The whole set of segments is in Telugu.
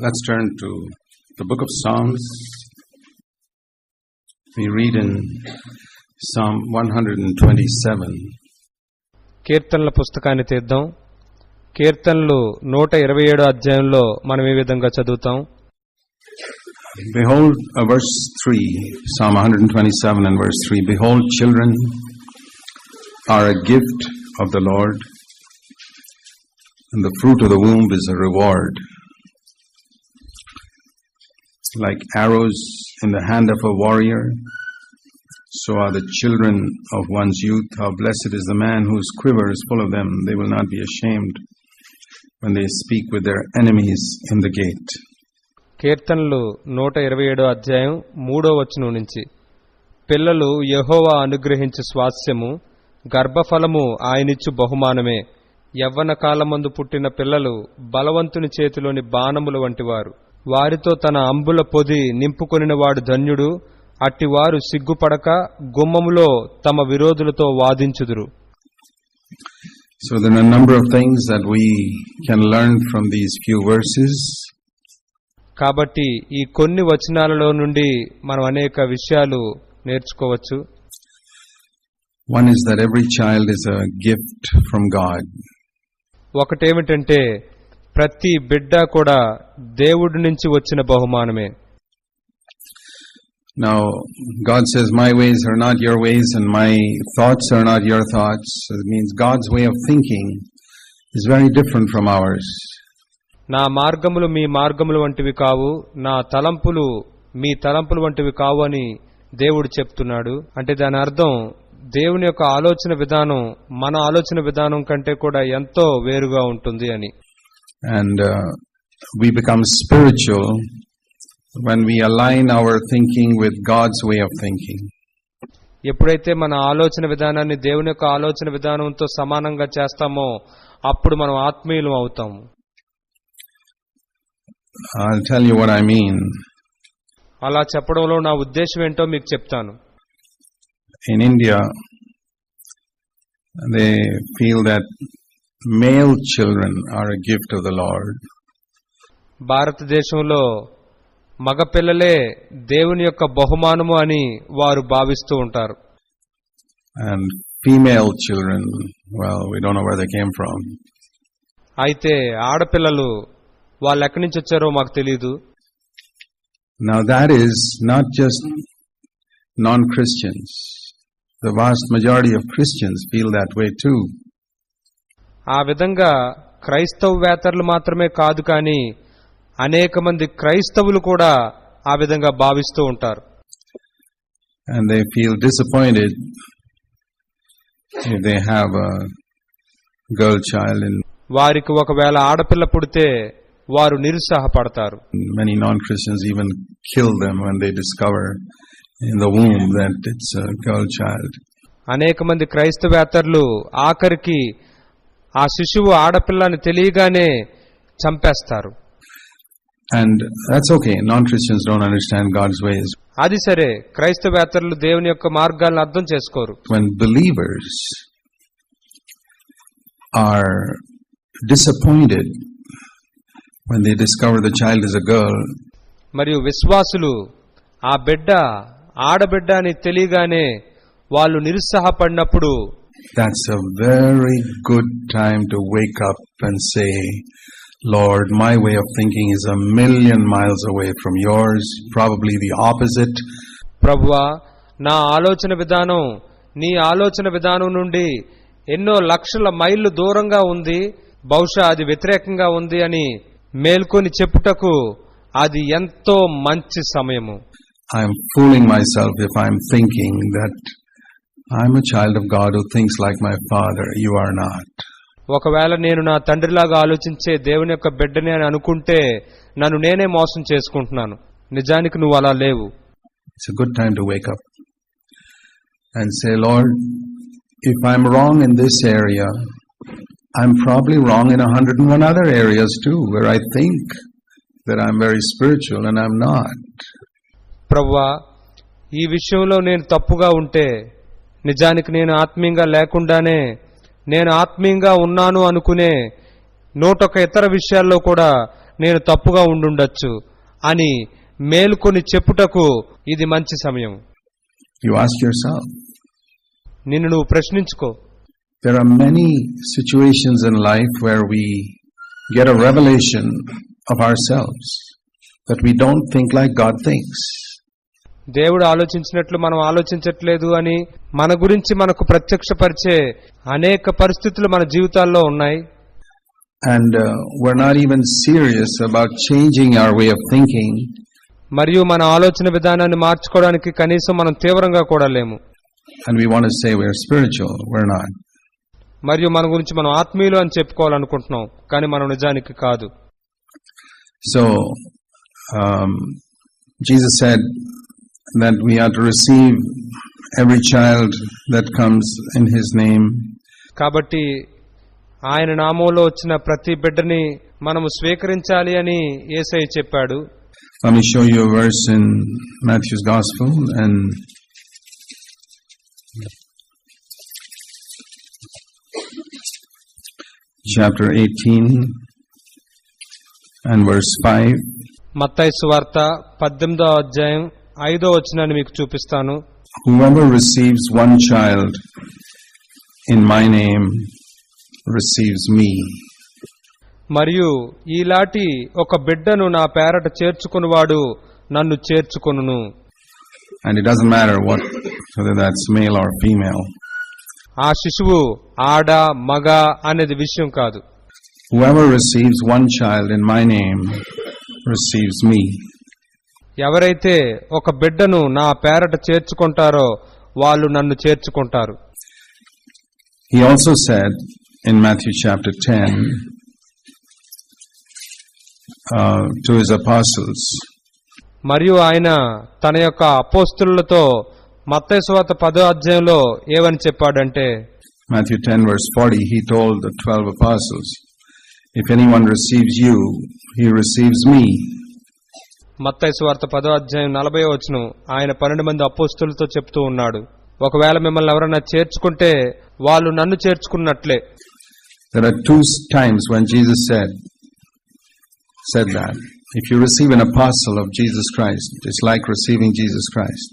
Let's turn to the book of Psalms. We read in Psalm 127. కీర్తనల పుస్తకాన్ని తీద్దాం కీర్తనలు నూట ఇరవై ఏడో అధ్యాయంలో మనం ఈ విధంగా చదువుతాం Behold, uh, verse 3, Psalm 127 and verse 3 Behold, children are a gift of the Lord, and the fruit of the womb is a reward. Like arrows in the hand of a warrior, so are the children of one's youth. How blessed is the man whose quiver is full of them. They will not be ashamed when they speak with their enemies in the gate. కీర్తనలు నూట ఇరవై ఏడో అధ్యాయం మూడో వచనం నుంచి పిల్లలు యహోవా అనుగ్రహించు స్వాస్యము గర్భఫలము ఆయనిచ్చు బహుమానమే యవ్వన కాలమందు పుట్టిన పిల్లలు బలవంతుని చేతిలోని బాణములు వంటివారు వారితో తన అంబుల పొది నింపుకొనిన వాడు ధన్యుడు అట్టివారు సిగ్గుపడక గుమ్మములో తమ విరోధులతో వాదించుదురు So there are a number of things that we can learn from these few verses. కాబట్టి ఈ కొన్ని వచనాలలో నుండి మనం అనేక విషయాలు నేర్చుకోవచ్చు One is that every child is a gift from God. ఒకటేమిటంటే ప్రతి బిడ్డ కూడా దేవుడి నుంచి వచ్చిన బహుమానమే Now, God says, My ways are not your ways and my thoughts are not your thoughts. It means God's way of thinking is very different from ours. నా మార్గములు మీ మార్గములు వంటివి కావు నా తలంపులు మీ తలంపులు వంటివి కావు అని దేవుడు చెప్తున్నాడు అంటే దాని అర్థం దేవుని యొక్క ఆలోచన విధానం మన ఆలోచన విధానం కంటే కూడా ఎంతో వేరుగా ఉంటుంది అని And uh, we become spiritual when we align our thinking with God's way of thinking. ఎప్పుడైతే మన ఆలోచన విధానాన్ని దేవుని యొక్క ఆలోచన విధానంతో సమానంగా చేస్తామో అప్పుడు మనం ఆత్మీయులం అవుతాము I'll tell you what I mean. అలా చెప్పడంలో నా ఉద్దేశం ఏంటో మీకు చెప్తాను In India, they feel that male children are a gift of the Lord. భారతదేశంలో మగపిల్లలే దేవుని యొక్క బహుమానము అని వారు భావిస్తూ ఉంటారు And female children, well, we don't know where they came from. అయితే ఆడపిల్లలు వాళ్ళు ఎక్కడి నుంచి వచ్చారో మాకు తెలియదు Now that is not just non-Christians. The vast majority of Christians feel that way too. ఆ విధంగా క్రైస్తవవేతరులు మాత్రమే కాదు కానీ అనేక మంది క్రైస్తవులు కూడా ఆ విధంగా భావిస్తూ ఉంటారు. వారికి ఒకవేళ ఆడపిల్ల పుడితే వారు నిరుత్సాహపడతారు. అనేక మంది క్రైస్తవేతరులు ఆఖరికి ఆ శిశువు ఆడపిల్లని తెలియగానే చంపేస్తారు And that's okay. Non-Christians don't understand God's ways. అది సరే క్రైస్తవేతరులు దేవుని యొక్క మార్గాలను అర్థం చేసుకోరు When believers are disappointed when they discover the child is a girl, మరియు విశ్వాసులు ఆ బిడ్డ ఆడబిడ్డ అని తెలియగానే వాళ్ళు నిరుత్సాహపడినప్పుడు that's a very good time to wake up and say, Lord, my way of thinking is a million miles away from yours, probably the opposite. ప్రభువా నా ఆలోచన విధానం నీ ఆలోచన విధానం నుండి ఎన్నో లక్షల మైళ్ళు దూరంగా ఉంది బహుశా అది వ్యతిరేకంగా ఉంది అని మేల్కొని చెప్పుటకు అది ఎంతో మంచి సమయము I'm fooling myself if I'm thinking that I'm a child of God who thinks like my father. You are not. ఒకవేళ నేను నా తండ్రిలాగా ఆలోచించే దేవుని యొక్క బిడ్డని అని అనుకుంటే నన్ను నేనే మోసం చేసుకుంటున్నాను నిజానికి నువ్వు అలా లేవు it's a good time to wake up and say lord if I wrong in this area I probably wrong in 101 other areas too where I think there I very spiritual and I not ప్రభువా ఈ విషయంలో నేను తప్పుగా ఉంటే నిజానికి నేను ఆత్మీయంగా లేకుండానే నేను ఆత్మీయంగా ఉన్నాను అనుకునే నూటొక ఇతర విషయాల్లో కూడా నేను తప్పుగా ఉండుండొచ్చు అని మేలుకొని చెప్పుటకు ఇది మంచి సమయం. నిన్ను నువ్వు ప్రశ్నించుకో. There are many situations in life where we get a revolution our self that we don't think like God thinks దేవుడు ఆలోచించినట్లు మనం ఆలోచించట్లేదు అని మన గురించి మనకు ప్రత్యక్షపరిచే అనేక పరిస్థితులు మన జీవితాల్లో ఉన్నాయి And uh, we're not even serious about changing our way of thinking. మరియు మన ఆలోచన విధానాన్ని మార్చుకోవడానికి కనీసం మనం తీవ్రంగా కూడా లేము And we want to say we're spiritual. We're not. మరియు మన గురించి మనం ఆత్మీయులు అని చెప్పుకోవాలనుకుంటున్నాం కానీ మనం నిజానికి కాదు So, um, Jesus said that we are to receive every child that comes in His name. కాబట్టి ఆయన నామంలో వచ్చిన ప్రతి బిడ్డని మనము స్వీకరించాలి అని ఏసై చెప్పాడు Let me show you a verse in Matthew's Gospel and chapter 18 and verse 5. మత్తయి సువార్త పద్దెనిమిదో అధ్యాయం ఐదో వచనాన్ని మీకు చూపిస్తాను Whoever receives one child in my name receives me. మరియు ఈలాటి ఒక బిడ్డను నా పేరట చేర్చుకునివాడు నన్ను చేర్చుకొనును And it doesn't matter what, whether that's male or female. ఆ శిశువు ఆడ మగ అనేది విషయం కాదు Whoever receives one child in my name receives me. ఎవరైతే ఒక బిడ్డను నా పేరట చేర్చుకుంటారో వాళ్ళు నన్ను చేర్చుకుంటారు uh, మరియు ఆయన తన యొక్క అపోస్తులతో మత్స్వాత పదో అధ్యాయంలో ఏమని చెప్పాడంటే Matthew 10 verse 40, he told the 12 apostles, If anyone receives you, he receives me. మత్తైసువార్త పదో అధ్యాయం నలభై వచనం ఆయన పన్నెండు మంది అపోస్తులతో చెప్తూ ఉన్నాడు ఒకవేళ మిమ్మల్ని ఎవరైనా చేర్చుకుంటే వాళ్ళు నన్ను చేర్చుకున్నట్లే There are two times when Jesus said, said that. If you receive an apostle of Jesus Christ, it's like receiving Jesus Christ.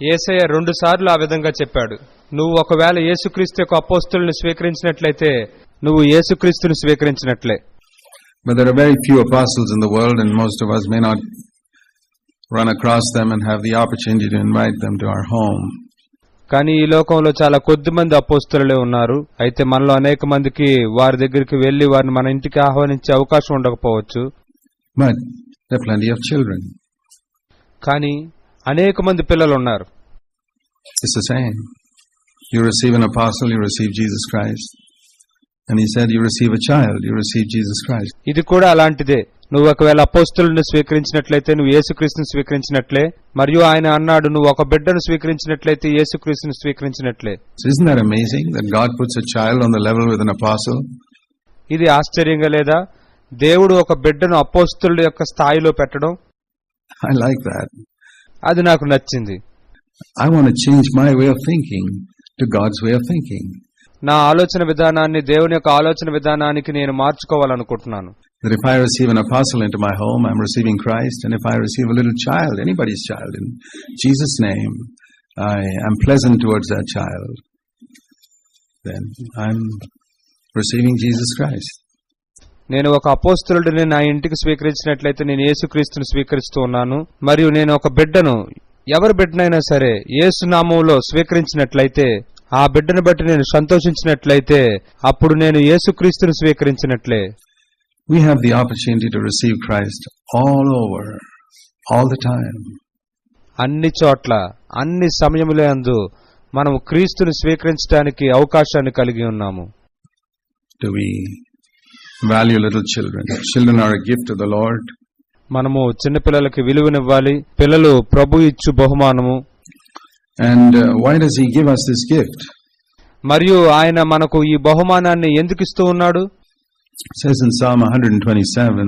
ఏసయ్య రెండు సార్లు ఆ విధంగా చెప్పాడు నువ్వు ఒకవేళ యేసుక్రీస్తు యొక్క అపోస్తుల్ని స్వీకరించినట్లయితే నువ్వు యేసుక్రీస్తుని స్వీకరించినట్లే But there are very few apostles in the world, and most of us may not run across them and have the opportunity to invite them to our home. కానీ ఈ లోకంలో చాలా కొద్ది మంది అపోస్తులే ఉన్నారు అయితే మనలో అనేక మందికి వారి దగ్గరికి వెళ్ళి వారిని మన ఇంటికి ఆహ్వానించే అవకాశం ఉండకపోవచ్చు But there are plenty of children. కానీ అనేక మంది పిల్లలు ఉన్నారు It's the same. You receive an apostle, you receive Jesus Christ. And he said, You receive a child, you receive Jesus Christ. ఇది కూడా అలాంటిదే నువ్వు ఒకవేళ అపోస్తులను స్వీకరించినట్లయితే నువ్వు యేసుక్రీస్తుని స్వీకరించినట్లే మరియు ఆయన అన్నాడు నువ్వు ఒక బిడ్డను స్వీకరించినట్లయితే యేసుక్రీస్తుని స్వీకరించినట్లే isn't that amazing that God puts a child on the level with an apostle? ఇది ఆశ్చర్యంగా లేదా దేవుడు ఒక బిడ్డను అపోస్తుల యొక్క స్థాయిలో పెట్టడం I like that. అది నాకు నచ్చింది I want to change my way of thinking to God's way of thinking. నా ఆలోచన విధానాన్ని దేవుని యొక్క ఆలోచన విధానానికి నేను మార్చుకోవాలనుకుంటున్నాను That if I receive an apostle into my home, I'm receiving Christ. And if I receive a little child, anybody's child, in Jesus' name, I am pleasant towards that child. Then I'm receiving Jesus Christ. నేను ఒక అపోస్తులుడిని నా ఇంటికి స్వీకరించినట్లయితే నేను యేసుక్రీస్తుని స్వీకరిస్తూ ఉన్నాను మరియు నేను ఒక బిడ్డను ఎవరి బిడ్డనైనా సరే యేసునామంలో స్వీకరించినట్లయితే ఆ బిడ్డను బట్టి నేను సంతోషించినట్లయితే అప్పుడు నేను యేసుక్రీస్తుని స్వీకరించినట్లే We have the opportunity to receive Christ all over, all the time. అన్ని చోట్ల అన్ని సమయములే అందు మనం క్రీస్తుని స్వీకరించడానికి అవకాశాన్ని కలిగి ఉన్నాము Do we value little children? Children are a gift of the Lord. మనము చిన్నపిల్లలకి విలువనివ్వాలి పిల్లలు ప్రభు ఇచ్చు బహుమానము And uh, why does He give us this gift? మరియు ఆయన మనకు ఈ బహుమానాన్ని ఎందుకు ఇస్తూ ఉన్నాడు It says in Psalm 127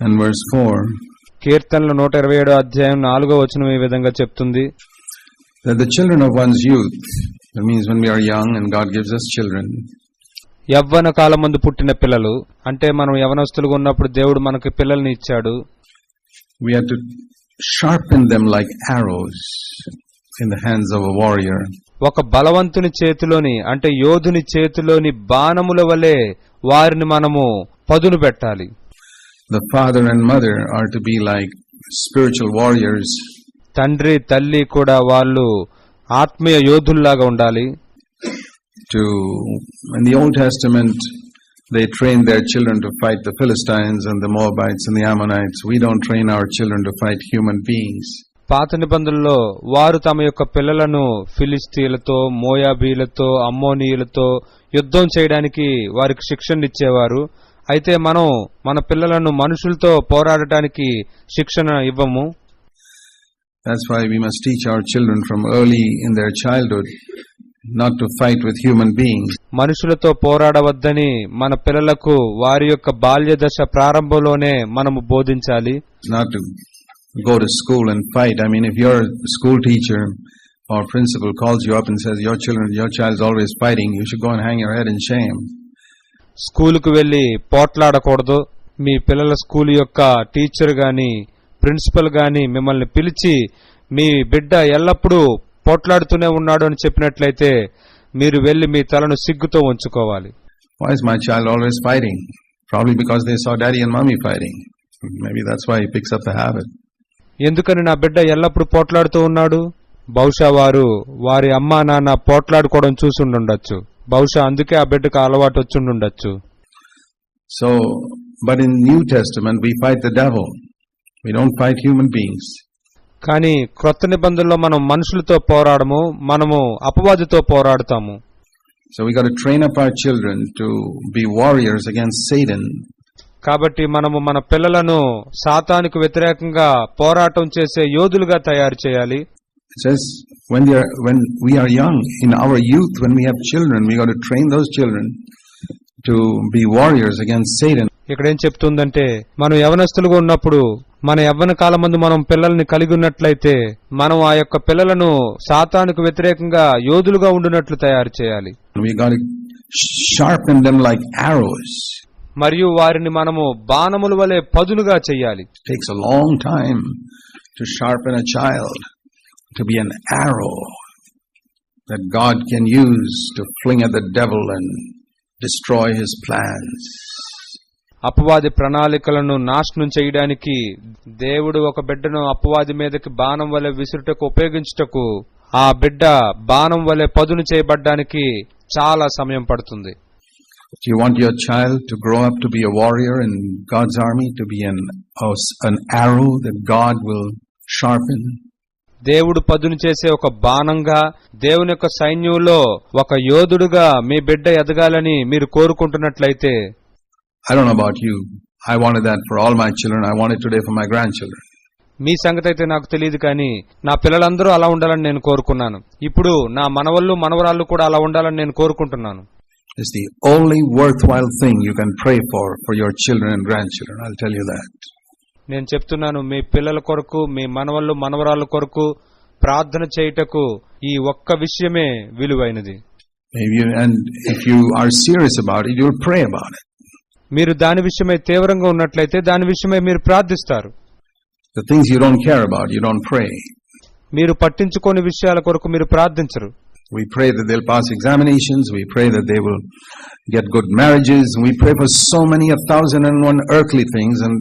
and verse 4 కీర్తనలు నూట ఇరవై ఏడో అధ్యాయం నాలుగో వచనం ఈ విధంగా చెప్తుంది that the children of one's youth, that means when we are young and God gives us children, యవ్వన కాలమందు పుట్టిన పిల్లలు అంటే మనం యవనస్తులుగా ఉన్నప్పుడు దేవుడు మనకి పిల్లల్ని ఇచ్చాడు We have to sharpen them like arrows in the hands of a warrior. ఒక బలవంతుని చేతిలోని అంటే యోధుని చేతిలోని బాణముల వలె వారిని మనము పదును పెట్టాలి father and mother are to be like spiritual warriors తండ్రి తల్లి కూడా వాళ్ళు ఆత్మీయ యోధుల్లాగా ఉండాలి to in the Old Testament they trained their children to fight the Philistines and the Moabites and the Ammonites. We don't train our children to fight human beings. పాత నిబంధనలో వారు తమ యొక్క పిల్లలను ఫిలిస్తీన్లతో మోయాబీలతో అమ్మోనీయులతో యుద్ధం చేయడానికి వారికి శిక్షణ ఇచ్చేవారు. అయితే మనం మన పిల్లలను మనుషులతో పోరాడటానికి శిక్షణ ఇవ్వము. That's why we must teach our children from early in their childhood not to fight with human beings. మనుషులతో పోరాడవద్దని మన పిల్లలకు వారి యొక్క బాల్య దశ ప్రారంభంలోనే మనము బోధించాలి. Not to go to school and fight. I mean, if your school teacher or principal calls you up and says your children, your child is always fighting, you should go and hang your head in shame. స్కూలుకు వెళ్లి పోట్లాడకూడదు మీ పిల్లల స్కూల్ యొక్క టీచర్ గాని ప్రిన్సిపల్ గాని మిమ్మల్ని పిలిచి మీ బిడ్డ ఎల్లప్పుడూ పోట్లాడుతూనే ఉన్నాడు అని చెప్పినట్లయితే మీరు వెళ్లి మీ తలను సిగ్గుతో ఉంచుకోవాలి Why is my child always fighting? Probably because they saw daddy and mommy fighting. Maybe that's why he picks up the habit. ఎందుకని నా బిడ్డ ఎల్లప్పుడూ పోట్లాడుతూ ఉన్నాడు? బహుశా వారు వారి అమ్మా నాన్న పోట్లాడుకోవడం చూసిండుండొచ్చు. బహుశా అందుకే ఆ బిడ్డకు అలవాటు వచ్చిండుండొచ్చు. So but in new man we fight the devil we don't fight human beings కానీ క్రొత్త నిబంధనల్లో మనం మనుషులతో పోరాడము మనము అపవాదితో పోరాడుతాము. So we got train up our children to be warriors against Satan కాబట్టి మనము మన పిల్లలను సాతానికి వ్యతిరేకంగా పోరాటం చేసే యోధులుగా తయారు చేయాలి says when they are when we are young, in our youth, when we have children, we got to train those children to be warriors against Satan. ఇక్కడ ఏం చెప్తుందంటే మనం యవనస్తులుగా ఉన్నప్పుడు మన యవ్వన కాలం ముందు మనం పిల్లల్ని కలిగి ఉన్నట్లయితే మనం ఆ యొక్క పిల్లలను సాతానికి వ్యతిరేకంగా యోధులుగా ఉండినట్లు తయారు చేయాలి We got to sharpen them like arrows. మరియు వారిని మనము బాణముల వలె పదునుగా takes a long time to sharpen a child to be an arrow that God can use to fling at the devil and destroy his plans. అపవాది ప్రణాళికలను నాశనం చేయడానికి దేవుడు ఒక బిడ్డను అపవాది మీదకి బాణం వలె విసురుటకు ఉపయోగించుటకు ఆ బిడ్డ బాణం వలె పదును చేయబడ్డానికి చాలా సమయం పడుతుంది If you want your child to grow up to be a warrior in God's army, to be an, an arrow that God will sharpen. దేవుడు పదును చేసే ఒక బాణంగా దేవుని యొక్క సైన్యంలో ఒక యోధుడుగా మీ బిడ్డ ఎదగాలని మీరు కోరుకుంటున్నట్లయితే. I don't about you I want that for all my children I want today for my grandchildren మీ సంగతి అయితే నాకు తెలియదు కానీ నా పిల్లలందరూ అలా ఉండాలని నేను కోరుకున్నాను. ఇప్పుడు నా మనవళ్ళు మనవరాళ్ళు కూడా అలా ఉండాలని నేను కోరుకుంటున్నాను. It's the only worthwhile thing you can pray for for your children and grandchildren. I'll tell you that. నేను చెప్తున్నాను మీ పిల్లల కొరకు మీ మనవళ్ళు మనవరాళ్ళ కొరకు ప్రార్థన చేయుటకు ఈ ఒక్క విషయమే విలువైనది Maybe you, and if you are serious about it, you'll pray about it. మీరు దాని విషయమై తీవ్రంగా ఉన్నట్లయితే దాని విషయమై మీరు ప్రార్థిస్తారు The things you don't care about, you don't pray. మీరు పట్టించుకోని విషయాల కొరకు మీరు ప్రార్థించరు We pray that they'll pass examinations. We pray that they will get good marriages. We pray for so many, a thousand and one earthly things. And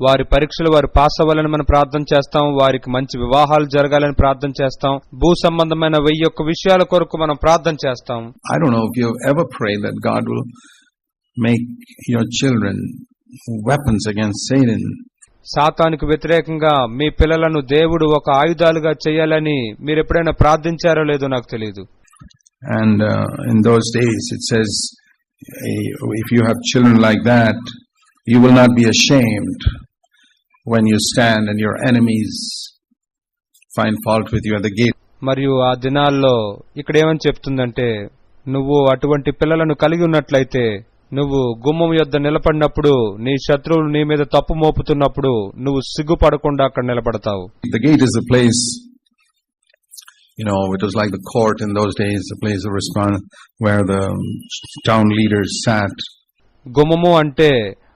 వారి పరీక్షలు వారు పాస్ అవ్వాలని మనం ప్రార్థన చేస్తాం వారికి మంచి వివాహాలు జరగాలని ప్రార్థన చేస్తాం భూ సంబంధమైన వెయ్యి ఒక్క విషయాల కొరకు మనం ప్రార్థన చేస్తాం I don't know if you've ever prayed that God will make your children weapons against Satan. సాతానికి వ్యతిరేకంగా మీ పిల్లలను దేవుడు ఒక ఆయుధాలుగా చేయాలని మీరు ఎప్పుడైనా ప్రార్థించారో లేదో నాకు తెలియదు and in those days it says if you have children like that you will not be ashamed when you stand and your enemies fine fault with your the gate మరియు ఆ దినాల్లో ఇక్కడ ఏమని చెప్తుందంటే నువ్వు అటువంటి పిల్లలను కలిగి ఉన్నట్లయితే నువ్వు గుమ్మం యొద్ద నిలబడినప్పుడు నీ శత్రువులు నీ మీద తప్పు మోపుతున్నప్పుడు నువ్వు సిగ్గుపడకుండా అక్కడ నిలబడతావు The gate is the place You know, it was like the court in those days, the place of response where the town leaders sat. గుమ్మము అంటే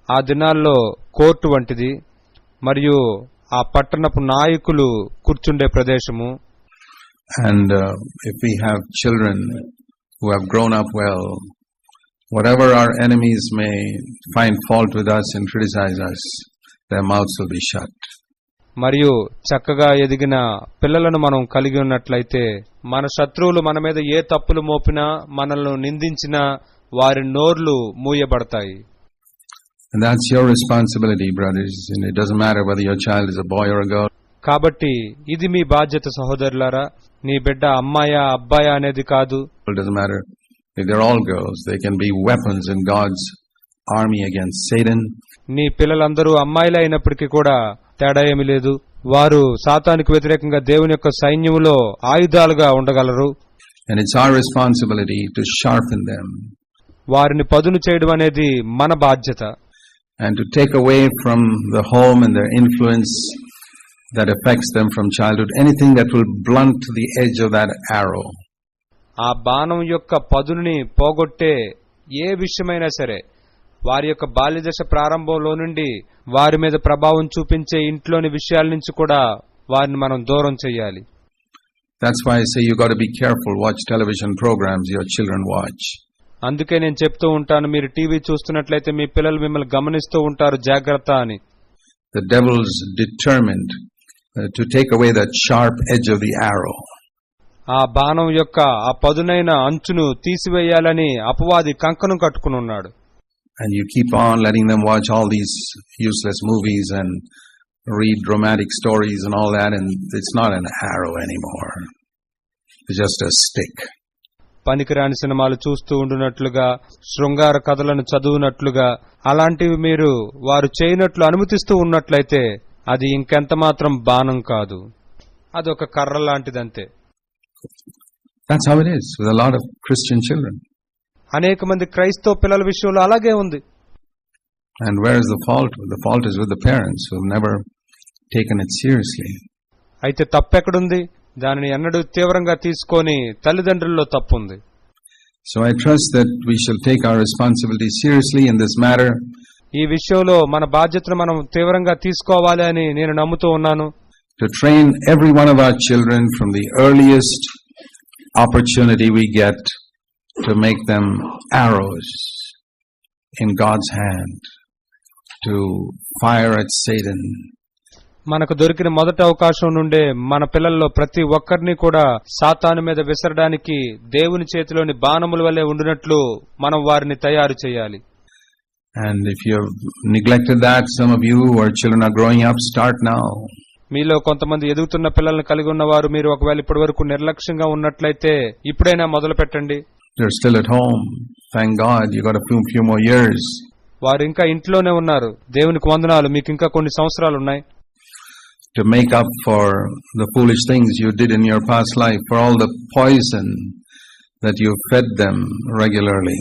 ఆ దినాల్లో కోర్టు వంటిది మరియు ఆ పట్టణపు నాయకులు కూర్చుండే ప్రదేశము And uh, if we have children who have grown up well, whatever our enemies may find fault with us and criticize us their mouths will be shut. మరియు చక్కగా ఎదిగిన పిల్లలను మనం కలిగి ఉన్నట్లయితే మన శత్రువులు మన మీద ఏ తప్పులు మోపినా మనల్ని నిందించినా వారి నోర్లు మూయబడతాయి. కాబట్టి ఇది మీ బాధ్యత సహోదరులారా నీ బిడ్డ అమ్మాయా అబ్బాయా అనేది కాదు. they're all girls. They can be weapons in God's army against Satan. నీ పిల్లలందరూ అమ్మాయిలే అయినప్పటికీ కూడా తేడా ఏమీ లేదు వారు సాతానికి వ్యతిరేకంగా దేవుని యొక్క సైన్యములో ఆయుధాలుగా ఉండగలరు And it's our responsibility to sharpen them వారిని పదును చేయడం అనేది మన బాధ్యత and to take away from the home and their influence that affects them from childhood anything that will blunt the edge of that arrow. ఆ బాణం యొక్క పదునుని పోగొట్టే ఏ విషయమైనా సరే వారి యొక్క బాల్యదశ ప్రారంభంలో నుండి వారి మీద ప్రభావం చూపించే ఇంట్లోని విషయాల నుంచి కూడా వారిని మనం దూరం చేయాలి That's why I say you got to be careful. Watch television programs your children watch. అందుకే నేను చెప్తూ ఉంటాను మీరు టీవీ చూస్తున్నట్లయితే మీ పిల్లలు మిమ్మల్ని గమనిస్తూ ఉంటారు జాగ్రత్త అని The devil's determined uh, to take away that sharp edge of the arrow. ఆ బాణం యొక్క ఆ పదునైన అంచును తీసివేయాలని అపవాది కంకణం కట్టుకుని ఉన్నాడు And you keep on letting them watch all these useless movies and read romantic stories and all that, and it's not an arrow anymore. It's just a stick. పనికిరాని సినిమాలు చూస్తూ ఉండునట్లుగా శృంగార కథలను చదువునట్లుగా అలాంటివి మీరు వారు చేయనట్లు అనుమతిస్తూ ఉన్నట్లయితే అది ఇంకెంత మాత్రం బాణం కాదు అది ఒక కర్ర లాంటిదంతే That's how it is with a lot of Christian children. అనేక మంది క్రైస్తవ పిల్లల విషయంలో అలాగే ఉంది And where is the fault? The fault is with the parents who have never taken it seriously. అయితే తప్పెక్కడుంది దానిని ఎన్నడూ తీవ్రంగా తీసుకొని తల్లిదండ్రుల్లో తప్పుంది So I trust that we shall take our responsibility seriously in this matter ఈ విషయంలో మన బాధ్యతను మనం తీవ్రంగా తీసుకోవాలి అని నేను నమ్ముతూ ఉన్నాను to train every one of our children from the earliest opportunity we get to make them arrows in God's hand to fire at Satan. మనకు దొరికిన మొదటి అవకాశం నుండే మన పిల్లల్లో ప్రతి ఒక్కరిని కూడా సాతాను మీద విసరడానికి దేవుని చేతిలోని బాణముల వల్లే ఉండినట్లు మనం వారిని తయారు చేయాలి And if you have neglected that, some of you or children are growing up, start now. మీలో కొంతమంది ఎదుగుతున్న పిల్లలను కలిగి ఉన్నవారు మీరు ఒకవేళ ఇప్పటి వరకు నిర్లక్ష్యంగా ఉన్నట్లయితే ఇప్పుడైనా మొదలు పెట్టండి. వారు ఇంకా ఇంట్లోనే ఉన్నారు. దేవునికి వందనాలు. మీకు ఇంకా కొన్ని సంవత్సరాలు ఉన్నాయి. To make up for the foolish things you did in your past life, for all the poison that you fed them regularly.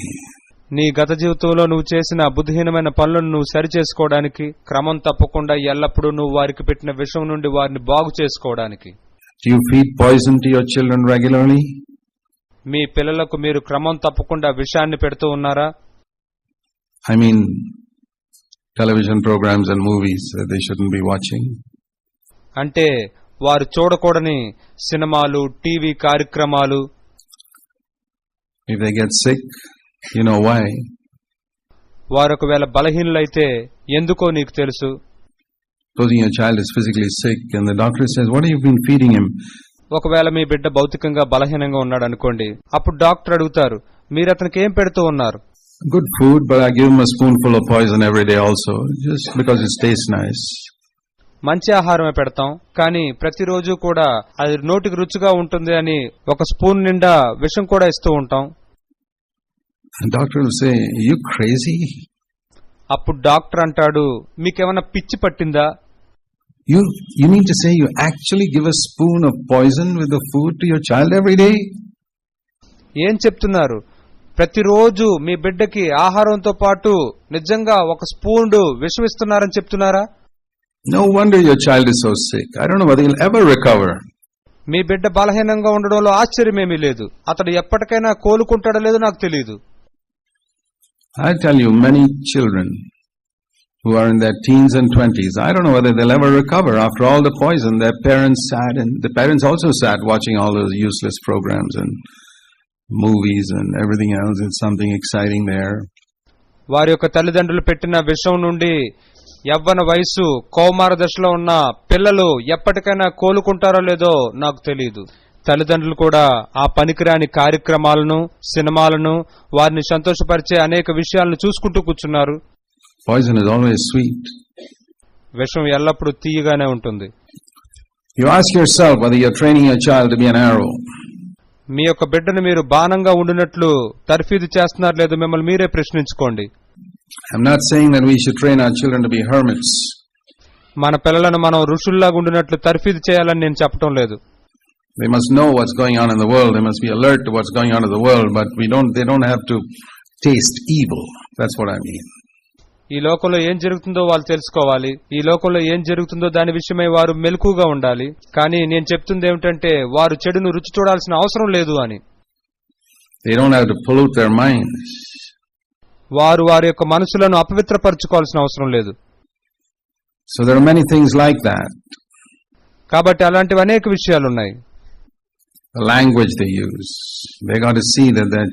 నీ గత జీవితంలో నువ్వు చేసిన బుద్ధిహీనమైన పనులను నువ్వు సరిచేసుకోవడానికి క్రమం తప్పకుండా ఎల్లప్పుడూ నువ్వు వారికి పెట్టిన విషయం నుండి వారిని బాగు చేసుకోవడానికి your children regularly? మీ పిల్లలకు మీరు క్రమం తప్పకుండా విషయాన్ని పెడుతూ ఉన్నారా mean, television programs and movies that they shouldn't be watching. అంటే వారు చూడకూడని సినిమాలు టీవీ కార్యక్రమాలు If they get sick, you why వారు ఒకవేళ బలహీనులైతే ఎందుకో నీకు తెలుసు? Suppose your child is physically ఒకవేళ మీ బిడ్డ భౌతికంగా బలహీనంగా ఉన్నాడు అనుకోండి అప్పుడు డాక్టర్ అడుగుతారు మీరు అతనికి ఏం పెడుతూ ఉన్నారు? Good food but I give him spoonful of poison every day also just because it taste nice మంచి ఆహారమే పెడతాం కానీ ప్రతిరోజు కూడా అది నోటికి రుచిగా ఉంటుంది అని ఒక స్పూన్ నిండా విషం కూడా ఇస్తూ ఉంటాం. And doctor will say, Are you crazy? అప్పుడు డాక్టర్ అంటాడు మీకేమైనా పిచ్చి పట్టిందా You you mean to say you actually give a spoon of poison with the food to your child every day? ఏం చెప్తున్నారు ప్రతిరోజు మీ బిడ్డకి ఆహారంతో పాటు నిజంగా ఒక స్పూన్ విషం ఇస్తున్నారని చెప్తున్నారా No wonder your child is so sick. I don't know whether he'll ever recover. మీ బిడ్డ బలహీనంగా ఉండడంలో ఆశ్చర్యమేమీ లేదు అతడు ఎప్పటికైనా కోలుకుంటాడో లేదో నాకు తెలియదు I tell you, many children who are in their teens and twenties, I don't know whether they'll ever recover after all the poison their parents sat and the parents also sat watching all those useless programs and movies and everything else. It's something exciting there. వారి యొక్క తల్లిదండ్రులు పెట్టిన విషం నుండి యవ్వన వయసు కౌమార దశలో ఉన్న పిల్లలు ఎప్పటికైనా కోలుకుంటారో లేదో నాకు తెలియదు తల్లిదండ్రులు కూడా ఆ పనికిరాని కార్యక్రమాలను సినిమాలను వారిని సంతోషపరిచే అనేక విషయాలను చూసుకుంటూ కూర్చున్నారు. విషం ఎల్లప్పుడూ తీయగానే ఉంటుంది You ask yourself whether you're training your child to be an arrow. మీ యొక్క బిడ్డను మీరు బాణంగా ఉండినట్లు తర్ఫీదు చేస్తున్నారు లేదో మిమ్మల్ని మీరే ప్రశ్నించుకోండి. మన పిల్లలను మనం ఋషుల్లాగా ఉండినట్లు తర్ఫీదు చేయాలని నేను చెప్పడం లేదు They must know what's going on in the world. They must be alert to what's going on in the world, but we don't, they don't have to taste evil. That's what I mean. ఈ లోకంలో ఏం జరుగుతుందో వాళ్ళు తెలుసుకోవాలి ఈ లోకంలో ఏం జరుగుతుందో దాని విషయమై వారు మెలకుగా ఉండాలి కానీ నేను చెప్తుంది ఏమిటంటే వారు చెడును రుచి చూడాల్సిన అవసరం లేదు అని They don't have to pollute their minds. వారు వారి యొక్క మనసులను అపవిత్రపరచుకోవాల్సిన అవసరం లేదు So there are many things like that. కాబట్టి అలాంటివి అనేక విషయాలు ఉన్నాయి The language they use. They got to see that their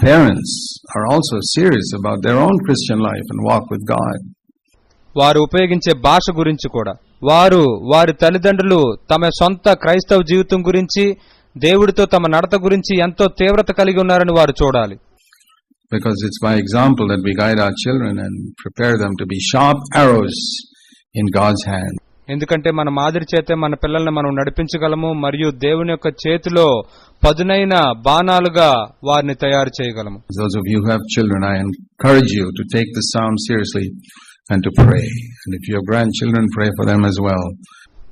parents are also serious about their own Christian life and walk with God. వారు ఉపయోగించే భాష గురించి కూడా వారు వారి తల్లిదండ్రులు తమ సొంత క్రైస్తవ జీవితం గురించి దేవుడితో తమ నడత గురించి ఎంతో తీవ్రత కలిగి ఉన్నారని వారు చూడాలి Because it's by example that we guide our children and prepare them to be sharp arrows in God's hand. ఎందుకంటే మన మాదిరి చేతే మన పిల్లల్ని మనం నడిపించగలము మరియు దేవుని యొక్క చేతిలో పదునైన బాణాలుగా వారిని తయారు చేయగలము Those of you who have children, I encourage you to take the psalm seriously and to pray. And if you have grandchildren, pray for them as well.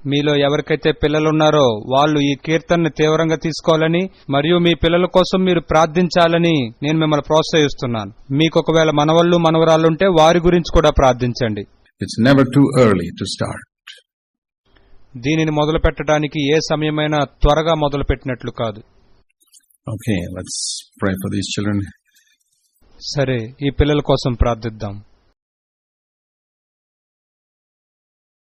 మీలో ఎవరికైతే పిల్లలు ఉన్నారో వాళ్ళు ఈ కీర్తనని తీవ్రంగా తీసుకోవాలని మరియు మీ పిల్లల కోసం మీరు ప్రార్థించాలని నేను మిమ్మల్ని ప్రోత్సహిస్తున్నాను మీకు ఒకవేళ మనవళ్ళు మనవరాళ్ళుంటే వారి గురించి కూడా ప్రార్థించండి It's never too early to start. దీనిని మొదలు పెట్టడానికి ఏ సమయమైనా త్వరగా మొదలు పెట్టినట్లు కాదు children. సరే ఈ పిల్లల కోసం ప్రార్థిద్దాం